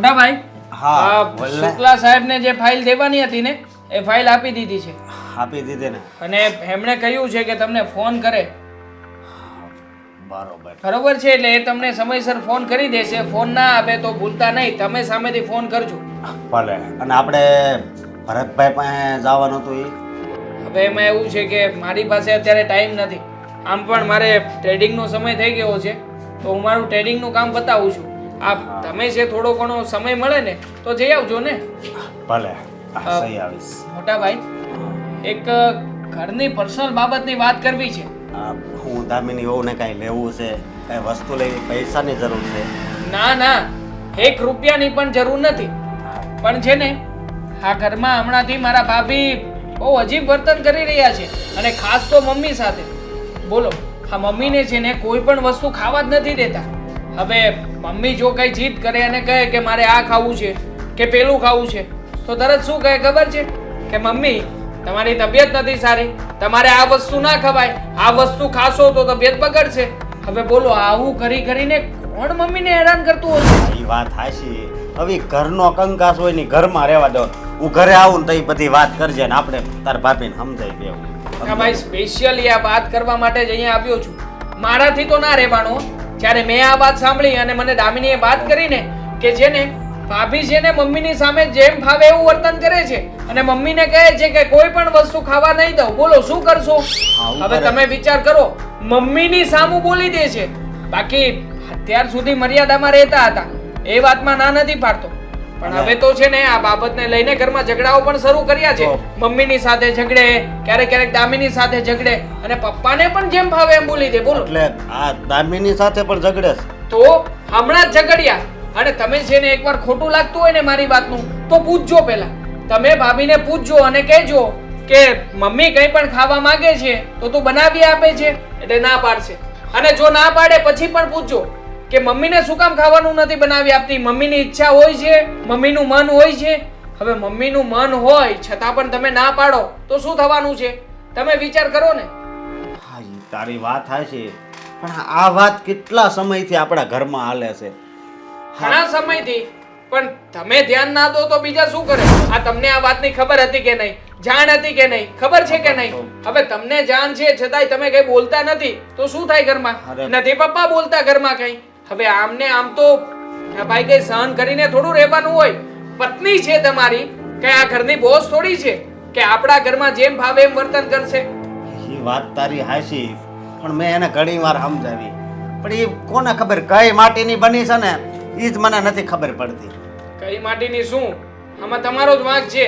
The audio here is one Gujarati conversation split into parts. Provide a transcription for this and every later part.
મોટા ભાઈ હા શુક્લા સાહેબને જે ફાઇલ દેવાની હતી ને એ ફાઇલ આપી દીધી છે. આપી દીધી ને. અને એમણે કહ્યું છે કે તમને ફોન કરે. બરોબર. બરોબર છે એટલે એ તમને સમયસર ફોન કરી દેશે. ફોન ના આપે તો ભૂલતા નહીં. તમે સામેથી ફોન કરજો. ભલે. અને આપણે ભરતભાઈ પાસે જવાનું હતું એ હવે એમાં એવું છે કે મારી પાસે અત્યારે ટાઈમ નથી. આમ પણ મારે ટ્રેડિંગનો સમય થઈ ગયો છે. તો હું મારું ટ્રેડિંગનું કામ બતાવું છું. આ તમે જે થોડો ઘણો સમય મળે ને તો જઈ આવજો ને. ભલે. સહી આવીશ. મોટા ભાઈ એક ઘરની પર્સનલ બાબતની વાત કરવી છે. હું દામિની ને કાંઈ લેવું છે કાંઈ વસ્તુ લેવી પૈસાની જરૂર છે. ના ના એક રૂપિયાની પણ જરૂર નથી. પણ છે ને આ ઘરમાં હમણાંથી મારા ભાભી બહુ અજીબ વર્તન કરી રહ્યા છે. અને ખાસ તો મમ્મી સાથે. બોલો આ મમ્મીને છે ને કોઈ પણ વસ્તુ ખાવા જ નથી દેતા. હવે મમ્મી જો કઈ જીદ કરે અને કહે કે મારે આ ખાવું છે કે પેલું ખાવું છે તો તરત શું કહે ખબર છે? કે મમ્મી તમારી તબિયત નથી સારી તમારે આ વસ્તુ ના ખવાય આ વસ્તુ ખાશો તો તબિયત બગડશે. હવે બોલો આવું કરી કરીને કોણ મમ્મીને હેરાન કરતું હોય? એ વાત હાશી હવે ઘરનો કંકાસ હોય ને ઘરમાં રહેવા દો. હું ઘરે આવું ને તો બધી વાત કરજે ને આપણે તાર ભાભીને સમજાઈ દેવું. ભાઈ સ્પેશિયલી આ વાત કરવા માટે જ અહીંયા આવ્યો છું. મારાથી તો ના રહેવાનો જ્યારે મેં આ વાત સાંભળી અને મને દામિનીએ વાત કરીને કે છે ને ભાભી છે ને મમ્મીની સામે જેમ ફાવે એવું વર્તન કરે છે અને મમ્મીને કહે છે કે કોઈ પણ વસ્તુ ખાવા નહીં દઉં બોલો શું કરશો? હવે તમે વિચાર કરો મમ્મીની સામું બોલી દે છે. બાકી અત્યાર સુધી મર્યાદામાં રહેતા હતા. એ વાતમાં ના નથી પાડતો પણ હવે તો છે ને આ બાબતને લઈને ઘરમાં ઝઘડાઓ પણ શરૂ કર્યા છે. મમ્મીની સાથે ઝઘડે ક્યારેક ક્યારેક દામિની સાથે ઝઘડે અને પપ્પાને પણ જેમ ભાવે એમ બોલી દે બોલો. એટલે આ દામિની સાથે પણ ઝઘડે તો હમણાં જ ઝઘડ્યા. અને તમે છે ને એકવાર ખોટું લાગતું હોય ને મારી વાતનું તો પૂછજો પહેલા. તમે ભાભીને પૂછજો અને કહેજો કે મમ્મી કંઈ પણ ખાવા માંગે છે તો તું બનાવી આપે છે. એટલે ના પાડશે. અને જો ના પાડે પછી પણ પૂછજો. કે મમ્મીને શું કામ ખાવાનું નથી બનાવી આપતી? મમ્મીની ઈચ્છા હોય છે મમ્મીનું મન હોય છે. હવે મમ્મીનું મન હોય છતાં પણ તમે ના પાડો તો શું થવાનું છે? તમે વિચાર કરો ને. હા ઈ તારી વાત હાશી પણ આ વાત કેટલા સમયથી આપણા ઘરમાં હાલે છે? ઘણા સમયથી. પણ તમે ધ્યાન ના દો તો બીજા શું કરે? આ તમને આ વાતની ખબર હતી કે નહીં? જાણ હતી કે નહીં? ખબર છે કે નહીં? હવે તમને જાણ છે છતાંય તમે કઈ બોલતા નથી તો શું થાય ઘરમાં? નથી પપ્પા બોલતા ઘરમાં કઈ? હવે આમને આમ તો ભાઈ કઈ સહન કરીને થોડું રહેવાનું હોય. પત્ની છે તમારી કે આ ઘરની બોસ થોડી છે? કે આપણા ઘરમાં જેમ ભાવે એમ વર્તન કરશે? એ વાત તારી હાશી પણ મેં એને ઘણી વાર સમજાવી. પણ એ કોને ખબર કઈ માટીની બની છે ને એ જ મને નથી ખબર પડતી. કઈ માટીની શું? આમાં તમારો જ વાંક છે.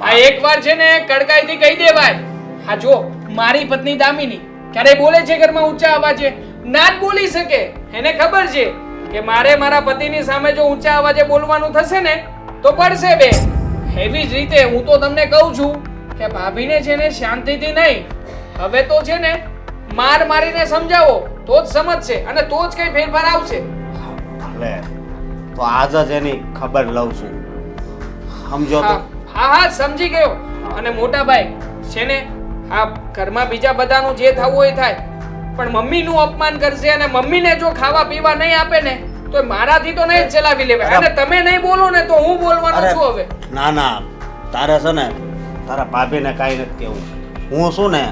આ એકવાર છે ને કડકાઈથી કહી દેવાય. હા જો મારી પત્ની દામિની ક્યારે બોલે છે ઘરમાં ઊંચા અવાજે? ના જ બોલી શકે. એને ખબર છે કે મારે મારા પતિની સામે જો ઊંચા અવાજે બોલવાનું થશે ને તો પડશે બે. એવી જ રીતે હું તો તમને કહું છું કે ભાભીને છે ને શાંતિથી નહીં હવે તો છે ને માર મારીને સમજાવો તો જ સમજશે અને તો જ કઈ ફેરફાર આવશે. ભલે તો આજ જ એની ખબર લઉં છું. સમજો તો. હા હા હા સમજી ગયો. અને મોટા ભાઈ છે ને આ ઘરમાં બીજા બધાનું જે થવું હોય થાય. પણ મમ્મીનું અપમાન કરશે અને મમ્મીને જો ખાવા પીવા નહીં આપે ને તો મારાથી તો નહીં ચલાવી લેવાય. અને તમે નહીં બોલો ને તો હું બોલવાનો છું હવે? ના ના. તારે છે ને તારા ભાભીને કાંઈ નથી કેવું હું શું ને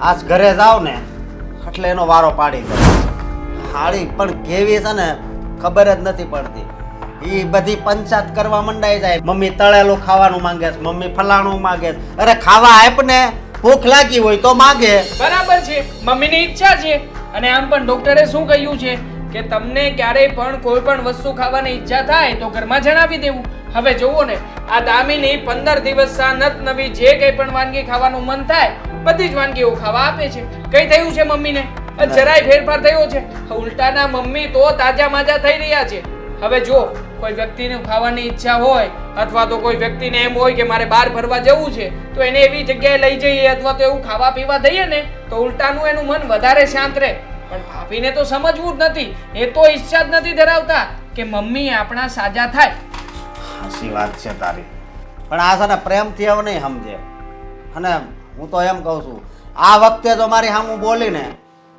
આજ ઘરે જાઉં ને એટલે એનો વારો પાડી દે હાળી પણ કેવી છે ને ખબર જ નથી પડતી. એ બધી પંચાયત કરવા મંડાઈ જાય. મમ્મી તળેલું ખાવાનું માંગે છે મમ્મી ફલાણું માંગે છે. અરે ખાવા આપ ને. ભૂખ લાગી હોય તો માગે. બરાબર છે. મમ્મીની ઈચ્છા છે. અને આમ પણ ડોક્ટરે શું કહ્યું છે? કે તમને ક્યારેય પણ કોઈ પણ વસ્તુ ખાવાની ઈચ્છા થાય તો ઘરમાં જણાવી દેવું. હવે જુઓ ને આ દામિની પંદર દિવસ સાનત નવી જે કંઈ પણ વાનગી ખાવાનું મન થાય બધી જ વાનગીઓ ખાવા આપે છે. કઈ થયું છે મમ્મીને? જરાય ફેરફાર થયો છે? ઉલટાના મમ્મી તો તાજા માજા થઈ રહ્યા છે. હવે જો કોઈ વ્યક્તિને ખાવાની ઈચ્છા હોય અથવા તો કોઈ વ્યક્તિને એમ હોય કે મારે બહાર ફરવા જવું છે, તો એને એવી જગ્યાએ લઈ જઈએ અથવા તો એવું ખાવા પીવા દઈએ ને, તો ઉલટાનું એનું મન વધારે શાંત રહે. પણ ભાભીને તો સમજવું જ નથી. એ તો ઈચ્છા જ નથી ધરાવતા કે મમ્મી આપણા સાજા થાય. હાસી વાત છે તારી. પણ આ છે ને પ્રેમથી હવે નહીં સમજે. અને હું તો એમ કહું છું, આ વખતે જો મારી સામું બોલીને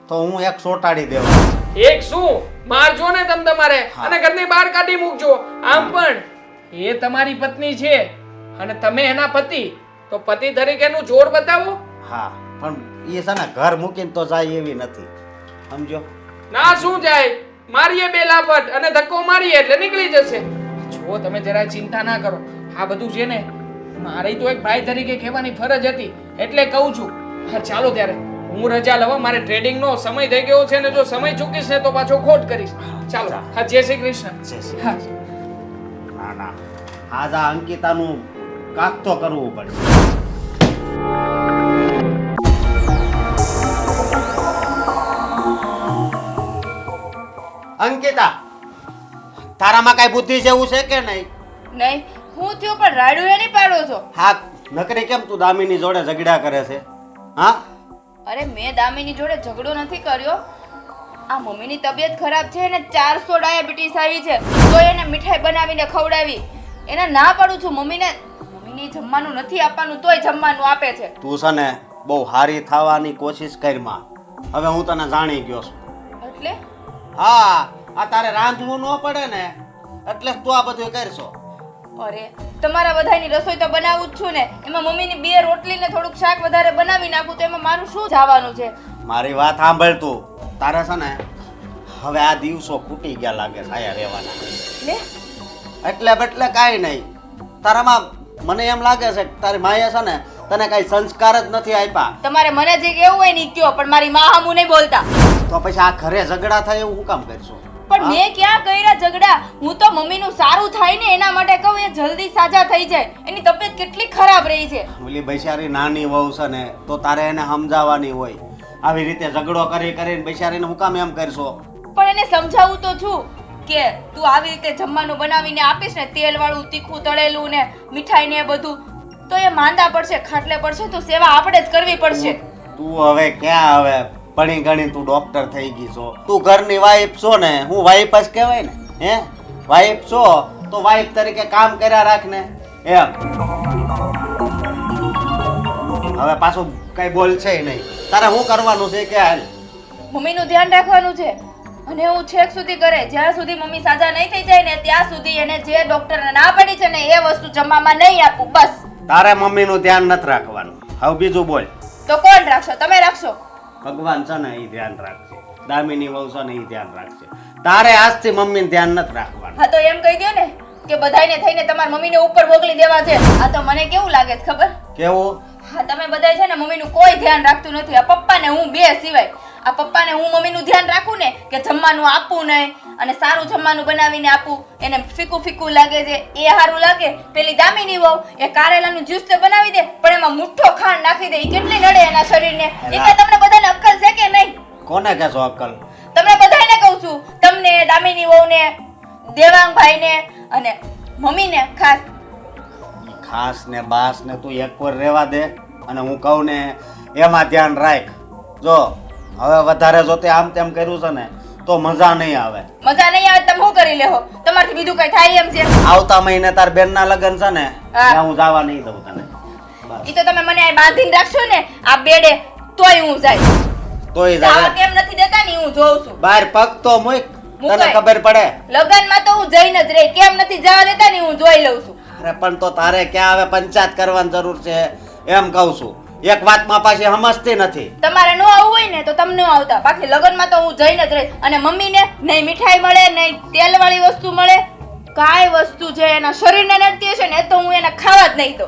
તો હું એક સોટાડી દેવા. એક શું? મારજો ને તમ તમારે અને ઘરની બહાર કાઢી મૂકજો. આમ પણ એ તમારી પત્ની છે અને તમે એના પતિ. તો પતિ તરીકેનું જોર બતાવો. હા પણ એ છે ને ઘર મૂકીને તો જાય એવી નથી. સમજો? ના શું જાય? મારીએ બે લાપટ અને ધક્કો મારીએ એટલે નીકળી જશે. જો તમે જરા ચિંતા ના કરો. આ બધું છે ને મારી તો એક ભાઈ તરીકે કહેવાની ફરજ હતી. એટલે કહું છું. હા ચાલો ત્યારે. હું રજા લવ મારે ટ્રેડિંગનો સમય થઈ ગયો છે ને જો સમય ચૂકીશ ને તો પાછો ખોટ કરીશ. ચાલો. હા જય શ્રી કૃષ્ણ. જય શ્રી હા. ના ના. આજ આ અંકિતાનું કાક તો કરવું પડશે અંકિતા તારામાં કઈ બુદ્ધિ જેવું છે કે નહીં? નહીં. હું થયો પણ રાડું એની પાડો છો. હા નકરી કેમ તું દામીની જોડે ઝઘડા કરે છે? હા? અરે મેં દામિની જોડે ઝઘડો નથી કર્યો. આ મમ્મીની તબિયત ખરાબ છે અને ચારસો ડાયાબિટીસ આવી છે. તો એને મીઠાઈ બનાવીને ખવડાવી. એને ના પાડું છું. મમ્મીને મમ્મીને જમવાનું નથી આપવાનું તોય જમવાનું આપે છે. તું છે ને બહુ હારી થવાની કોશિશ કરમાં હવે હું તને જાણી ગયો છું. એટલે? હા આ તારે રાંધવું ન પડે ને એટલે તું આ બધું કરશો. અરે તમારા બધાની રસોઈ તો બનાવું જ છું ને. એમાં મમ્મીની બે રોટલી ને થોડુંક શાક વધારે બનાવી નાખું તો એમાં મારું શું જવાનું છે? મારી વાત સાંભળ તું. તારે છે ને હવે આ દિવસો ખૂટી ગયા લાગે સાયા રહેવાના. લે. એટલે બટલે કાંઈ નહીં. તારામાં મને એમ લાગે છે કે તારી માએ છે ને તને કાંઈ સંસ્કાર જ નથી આપ્યા. તમારે મને જે કેવું હોય ને કયો પણ મારી માં હામું નહીં બોલતા. તો પછી આ ઘરે ઝઘડા થાય એવું હું કામ કરશું? પણ મેં ક્યાં કર્યા ઝઘડા? હું તો મમ્મીનું સારું થાય ને એના માટે કહું એ જલ્દી સાજા થઈ જાય. એની તબિયત કેટલી ખરાબ રહી છે. ઓલી બૈસારી નાની વહુ છે ને તો તારે એને સમજાવવાની હોય. આવી રીતે ઝઘડો કરી કરીને બૈસારીને હું કામ એમ કરશો? પણ એને સમજાવું તો છું કે તું આવી રીતે જમવાનું બનાવીને આપીશ ને તેલ વાળું તીખું તળેલું ને મીઠાઈ ને એ બધું તો એ માંદા પડશે ખાટલે પડશે તો સેવા આપણે જ કરવી પડશે. તું હવે ક્યાં હવે? ભણી ગણી તું ડોક્ટર થઈ ગઈ છો. તું ઘરની વાઈફ છો ને હું વાઈફ જ કહેવાય ને હે? વાઈફ છો તો વાઈફ તરીકે કામ કર્યા રાખ ને એમ. હવે પાછું કઈ બોલ છે નહીં. તારે શું કરવાનું છે કે હાલ? મમ્મીનું ધ્યાન રાખવાનું છે. અને હું છેક સુધી કરે જ્યાં સુધી મમ્મી સાજા નહીં થઈ જાય ને ત્યાં સુધી એને જે ડોક્ટરને ના પડી છે ને એ વસ્તુ જમવામાં નહીં આપું બસ. તારે મમ્મીનું ધ્યાન નથી રાખવાનું. હવે બીજું બોલ. તો કોણ રાખશો? તમે રાખશો? ભગવાન છે ને એ ધ્યાન રાખશે દામિની વહુ છે ને એ ધ્યાન રાખશે તારે આજથી મમ્મીને ધ્યાન નથી રાખવાનું. હા તો એમ કહી દો ને કે બધાને થઈને તમારા મમ્મીને ઉપર મોકલી દેવા છે. આ તો મને કેવું લાગે છે ખબર? કેવું? હા તમે બધા છે ને મમ્મીનું કોઈ ધ્યાન રાખતું નથી. આ પપ્પાને હું બે સિવાય. આ પપ્પાને હું મમ્મીનું ધ્યાન રાખું ને કે જમવાનું આપવું નહીં અને સારું જમવાનું બનાવીને આપું. એને ફીકું ફીકું લાગે છે. એ સારું લાગે. પેલી દામિની વહુ એ કારેલાનું જ્યુસ તો બનાવી દે પણ એમાં મુઠ્ઠો ખાંડ નાખી દે. એ કેટલી નડે એના શરીરને. એ કે તમને બધાને અક્કલ છે કે નહીં? કોને કહેશો અક્કલ? તમને બધાને કહું છું તમને દામિની વહુને દેવાંગભાઈને અને મમ્મીને ખાસ. ખાસ ને બાસ ને તું એક વાર રહેવા દે અને હું કહું ને એમાં ધ્યાન રાખ. જો હવે વધારે જો તે આમ તેમ કર્યું છે ને તો મજા નહીં આવે. મજા નહીં આવે તમે શું કરી લેહો? તમારથી બીજું કઈ થાય એમ છે? આવતા મહિને તાર બેનના લગન છે ને. ત્યાં હું જવા નહીં દઉં તને. ઈ તો તમે મને આ બાંધીને રાખશો ને આ બેડે તોય હું જાય. તોય જવા જાય કેમ નથી દેતા ને હું જોઉં છું. બહાર પગ તો મુક તને ખબર પડે. લગનમાં તો હું જઈને જ રહી કેમ નથી જવા દેતા ને હું જોઈ લઉં છું. અરે પણ તો તારે ક્યાં હવે પંચાયત કરવાની જરૂર છે? એમ કહું છું. એક વાતમાં પાછી સમજતી નથી. તમારે ન આવવું હોય ને તો તમને આવતા. બાકી લગનમાં તો હું જઈને જ રહી અને મમ્મીને નહીં મીઠાઈ મળે નહીં તેલવાળી વસ્તુ મળે. કાંઈ વસ્તુ છે એના શરીરને નડતી હશે ને તો હું એને ખાવા જ નહીં તો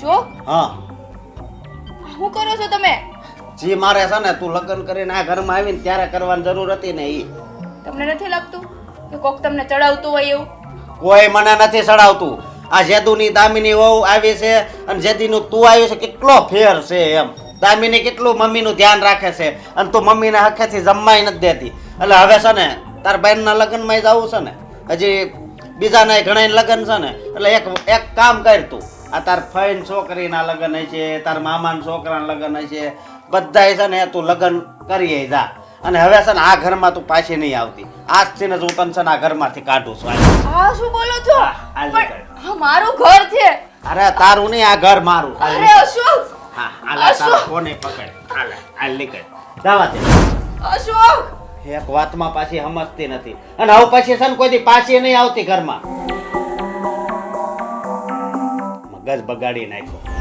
શું? હા. શું કરો છો તમે? જી મારે છે ને તું લગ્ન કરીને આ ઘરમાં આવીને ત્યારે કરવાની જરૂર હતી ને ઈ. તમને નથી લાગતું કે કોક તમને ચડાવતું હોય એવું? કોઈ મને નથી ચડાવતું. આ જેદુની દામિની વહુ આવી છે અને જેદીનું તું આવ્યું છે, કેટલો ફેર છે એમ. દામિની કેટલું મમ્મીનું ધ્યાન રાખે છે અને તું મમ્મીને હખેથી જમવાય નથી દેતી. એટલે હવે છે ને, તાર બહેનના લગ્નમાં જવું છે ને. હજી બીજાના ઘણા લગ્ન છે ને. એટલે એક એક કામ કર તું. આ તાર ફઈન છોકરીના લગ્ન છે તાર મામાના છોકરાના લગ્ન છે બધા છે ને તું લગ્ન કરીએ જા. અને હવે છે ને આ ઘરમાં તું પાછી નહીં આવતી. આજથી ને હું તને છે ને આ ઘરમાંથી કાઢું છું. આ શું બોલો છો? પણ મારું ઘર છે. અરે તારું નહીં આ ઘર મારું. અરે અશોક! હા હાલ આ તારો ફોન પકડ? હાલ આ નીકળ. જવા દે. અશોક! એક વાતમાં પાછી સમજતી નથી. અને હવે પછી છે ને કોઈ દી પાછી નહીં આવતી ઘરમાં. મગજ બગાડી નાખ્યો.